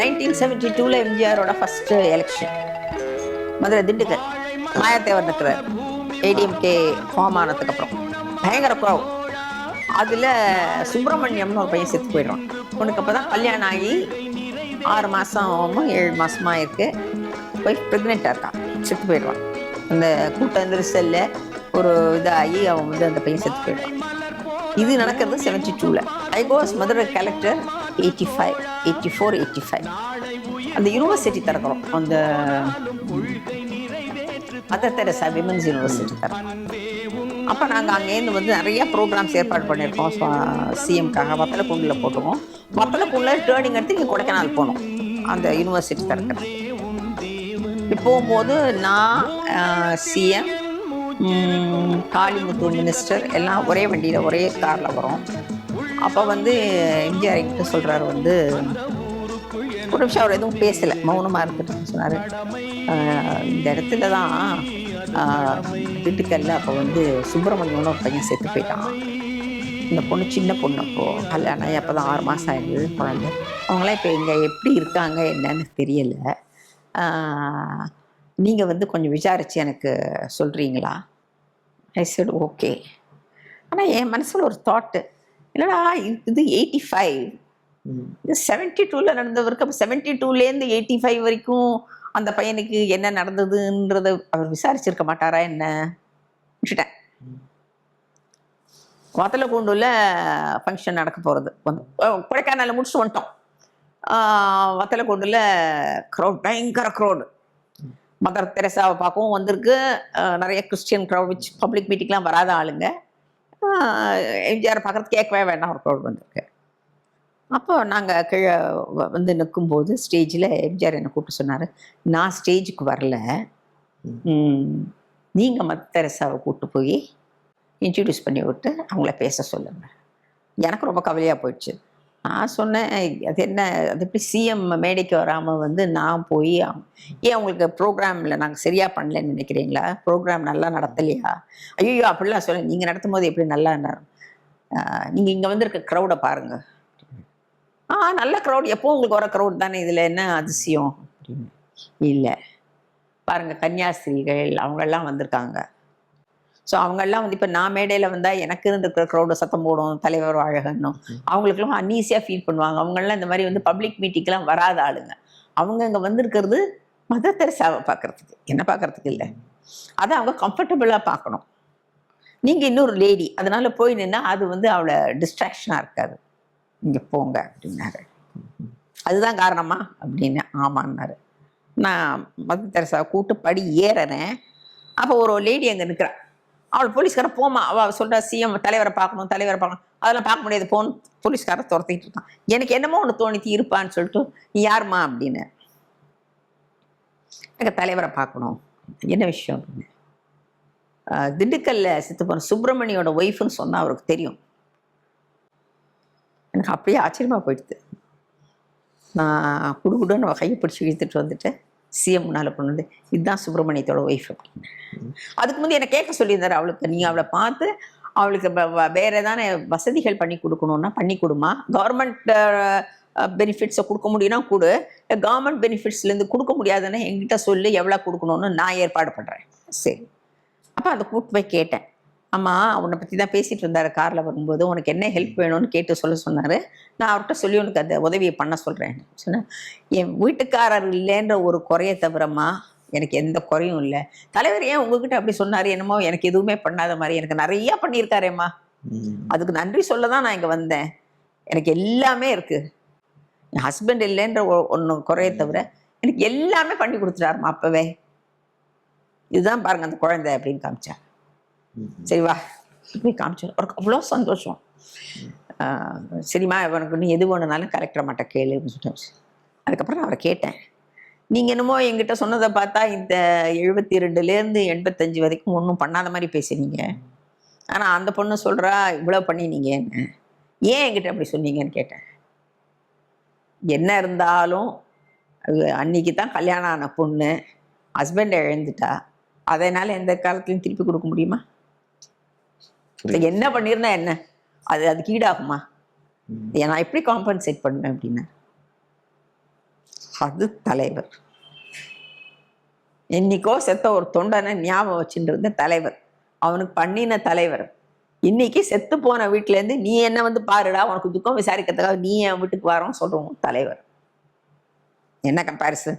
Nineteen seventy டூவில் எம்ஜிஆரோட first election Madurai Dindigul Mayathevar இருக்கிறார் ஏடிஎம்கே ஃபார்ம் ஆனதுக்கு அப்புறம். பயங்கர ப்ராவ் அதில் சுப்பிரமணியம்னு ஒரு பையன் செத்து போயிடுவான் உனக்கு அப்போ தான் கல்யாணம் ஆகி ஆறு மாதமும் ஏழு மாதமாக இருக்கு போய் ப்ரெக்னெண்ட்டாக இருக்கான். செத்து போயிடுவான் அந்த கூட்டம் நெரிசலில் ஒரு இதாகி அவன் வந்து அந்த பையன் செத்து போயிடுவான் இது நடக்கிறது செவன்டி டூவில் I goes Madurai collector eighty five eighty four eighty five அந்த யூனிவர்சிட்டி திறக்கிறோம் அந்த மதர் தெரசா விமன்ஸ் யூனிவர்சிட்டி திறக்கிறோம் அப்போ நாங்கள் அங்கேருந்து வந்து நிறைய ப்ரோக்ராம்ஸ் ஏற்பாடு பண்ணியிருக்கோம். சிஎம்காக வத்தலக்குண்டில் போட்டுருவோம். வத்தலக்குண்டில் டேர்னிங் எடுத்து இங்கே கொடைக்கானல் போனோம் அந்த யூனிவர்சிட்டி திறக்கிறது போகும்போது நான் சிஎம் காளிமுத்து மினிஸ்டர் எல்லாம் ஒரே வண்டியில் ஒரே காரில் வரோம். அப்போ வந்து எம்ஜிஆர் என்கிட்ட சொல்கிறாரு வந்து ஒரு நிமிஷம் அவர் எதுவும் பேசலை மௌனமாக இருந்துட்டு சொன்னார். இந்த இடத்துல தான் திண்டுக்கல்ல அப்போ வந்து சுப்பிரமணியம்னு ஒரு பையன் செத்து போயிட்டான். இந்த பொண்ணு சின்ன பொண்ணு அப்போது கல்யாணம் ஆகி அப்போ தான் ஆறு மாதம் ஆயிடுது குழந்தை. அவங்களாம் இப்போ இங்கே எப்படி இருக்காங்க என்னன்னு தெரியலை. நீங்கள் வந்து கொஞ்சம் விசாரித்து எனக்கு சொல்கிறீங்களா ஐ said ஓகே ஆனால் என் மனசில் ஒரு தாட்டு என்னடா இது- இது எயிட்டி ஃபைவ் இது செவன்டி டூவில் நடந்தவருக்கு அப்போ செவன்டி டூலேருந்து எயிட்டி ஃபைவ் வரைக்கும் அந்த பையனுக்கு என்ன நடந்ததுன்றத அவர் விசாரிச்சிருக்க மாட்டாரா என்ன? விட்டுட்டேன். வத்தலக்குண்டுல ஃபங்க்ஷன் நடக்க போகிறது வந்து கொடைக்கானலில் முடிச்சுட்டு வந்துட்டோம். வத்தலக்குண்டுல க்ரௌட் பயங்கர க்ரௌடு மதர் தெரசாவை பார்க்கவும் வந்திருக்கு. நிறைய கிறிஸ்டியன் க்ரௌட் வச்சு பப்ளிக் மீட்டிங்லாம் வராத ஆளுங்க. எம்ஜிஆர் பார்க்குறது கேட்கவே வேண்டாம் ஒரு க்ரௌட் வந்திருக்கு. அப்போ நாங்கள் கீழே வந்து நிற்கும்போது ஸ்டேஜில் எம்ஜிஆர் என்னை கூப்பிட்டு சொன்னார் நான் ஸ்டேஜுக்கு வரல. நீங்கள் மத தெரசாவை கூப்பிட்டு போய் இன்ட்ரடியூஸ் பண்ணி விட்டு அவங்கள பேச சொல்லுங்க. எனக்கு ரொம்ப கவலையாக போயிடுச்சு. நான் சொன்னேன் அது என்ன அது எப்படி சிஎம் மேடைக்கு வராமல் வந்து நான் போய் ஏன் உங்களுக்கு ப்ரோக்ராமில் நாங்கள் சரியாக பண்ணலன்னு நினைக்கிறீங்களா? ப்ரோக்ராம் நல்லா நடத்தலையா? ஐயோ அப்படிலாம் சொல்ல நீங்கள் நடத்தும் போது எப்படி நல்லா நீங்கள் இங்கே வந்திருக்க க்ரௌடை பாருங்க. ஆ நல்ல க்ரௌட் எப்போ உங்களுக்கு வர க்ரௌட் தானே. இதில் என்ன அதிசயம்? அப்படின்னு இல்லை. பாருங்கள் கன்னியாஸ்திரிகள் அவங்கெல்லாம் வந்திருக்காங்க. ஸோ அவங்கெல்லாம் வந்து இப்போ நான் மேடையில் வந்தால் எனக்கு இருந்திருக்கிற க்ரௌடு சத்தம் போடும் தலைவர் அழகன்னும் அவங்களுக்குலாம் அன்ஈஸியாக ஃபீல் பண்ணுவாங்க. அவங்கெல்லாம் இந்த மாதிரி வந்து பப்ளிக் மீட்டிங்லாம் வராத ஆளுங்க. அவங்க இங்கே வந்திருக்கிறது மத தெரசாவை பார்க்கறதுக்கு. என்ன பார்க்கறதுக்கு இல்லை. அதை அவங்க கம்ஃபர்டபுளாக பார்க்கணும். நீங்கள் இன்னொரு லேடி அதனால போய் நின்னா அது வந்து அவளை டிஸ்ட்ராக்ஷனாக இருக்காது. இங்கே போங்க அப்படின்னாரு. அதுதான் காரணமா? அப்படின்னு ஆமான்னாரு. நான் மத தெரசாவை கூட்டு படி ஏறறேன். அப்போ ஒரு லேடி அங்கே நிற்கிறா அவள் போலீஸ்காரன் போமா அவள் சொல்கிறா சிஎம் தலைவரை பார்க்கணும் தலைவரை பார்க்கணும். அதெல்லாம் பார்க்க முடியாது. போன் போலீஸ்காரன் துரத்திட்டு இருக்கான். எனக்கு என்னமோ ஒன்று தோணித்து இருப்பான்னு சொல்லிட்டு நீ யாரும்மா? அப்படின்னு. எனக்கு தலைவரை பார்க்கணும். என்ன விஷயம்? அப்படின்னு. திண்டுக்கல்ல செத்து போன சுப்பிரமணியோட ஒய்ஃப்னு சொன்னா அவருக்கு தெரியும். எனக்கு அப்படியே ஆச்சரியமா போயிடுது. நான் குடுகுடுன்னு அவ கையை பிடிச்சி இழுத்துட்டு வந்துட்டேன். சிஎம் முன்னால் கொண்டு வந்து இதுதான் சுப்பிரமணியத்தோட ஒய்ஃப் அப்படின்னு அதுக்கு முந்தைய என்னை கேட்க சொல்லியிருந்தாரு அவளுக்கு நீ அவளை பார்த்து அவளுக்கு வேற ஏதான வசதிகள் பண்ணி கொடுக்கணும்னா பண்ணி கொடுமா. கவர்மெண்ட் பெனிஃபிட்ஸை கொடுக்க முடியும்னா கொடு. கவர்மெண்ட் பெனிஃபிட்ஸ்லேருந்து கொடுக்க முடியாதுன்னு எங்கிட்ட சொல்லி எவ்வளோ கொடுக்கணும்னு நான் ஏற்பாடு பண்ணுறேன் சரி. அப்போ அதை கூப்பிட்டு போய் கேட்டேன். அம்மா உன்னை பற்றி தான் பேசிட்டு இருந்தாரு காரில் வரும்போது. உனக்கு என்ன ஹெல்ப் வேணும்னு கேட்டு சொல்ல சொன்னார். நான் அவர்கிட்ட சொல்லி உனக்கு அந்த உதவியை பண்ண சொல்கிறேன் சொன்னேன் என் வீட்டுக்காரர் இல்லைன்ற ஒரு குறைய தவிரமா எனக்கு எந்த குறையும் இல்லை. தலைவர் ஏன் உங்ககிட்ட அப்படி சொன்னார்? என்னமோ எனக்கு எதுவுமே பண்ணாத மாதிரி எனக்கு நிறைய பண்ணியிருக்காரேம்மா அதுக்கு நன்றி சொல்ல தான் நான் இங்கே வந்தேன். எனக்கு எல்லாமே இருக்குது என் ஹஸ்பண்ட் இல்லைன்ற ஒன்று குறைய தவிர எனக்கு எல்லாமே பண்ணி கொடுத்துட்டாருமா அப்போவே. இதுதான் பாருங்க அந்த குழந்தை அப்படின்னு காமிச்சா சரி வா போய் காமிச்சோம் அவருக்கு அவ்வளோ சந்தோஷம். சரிம்மா உனக்கு நீ எது வேணுனாலும் கலெக்டர் மாட்ட கேளு அப்படின்னு சொல்லிட்டு அதுக்கப்புறம் நான் அவரை கேட்டேன். நீங்கள் என்னமோ என்கிட்ட சொன்னதை பார்த்தா இந்த எழுபத்தி ரெண்டுலேருந்து எண்பத்தஞ்சு வரைக்கும் ஒன்றும் பண்ணாத மாதிரி பேசுனீங்க. ஆனால் அந்த பொண்ணு சொல்கிறா இவ்வளோ பண்ணினீங்கன்னு. ஏன் என்கிட்ட அப்படி சொன்னீங்கன்னு கேட்டேன். என்ன இருந்தாலும் அது அன்னைக்கு தான் கல்யாணம் ஆன பொண்ணு ஹஸ்பண்ட் இழந்துட்டா அதனால் எந்த காலத்துலையும் திருப்பி கொடுக்க முடியுமா? என்ன பண்ணியிருந்தா என்ன? அது அதுக்கு ஈடாகுமா நான் எப்படி காம்பன்சேட் பண்ணுவேன் அப்படின்னா? அது தலைவர். என்னைக்கோ செத்த ஒரு தொண்டனை ஞாபகம் வச்சுட்டு இருந்த தலைவர். அவனுக்கு பண்ணின தலைவர். இன்னைக்கு செத்து போன வீட்டிலேருந்து நீ என்ன வந்து பாருடா உனக்கு துக்கம் விசாரிக்கிறதுக்காக நீ என் வீட்டுக்கு வரோம் சொல்றோம் தலைவர். என்ன கம்பேரிசன்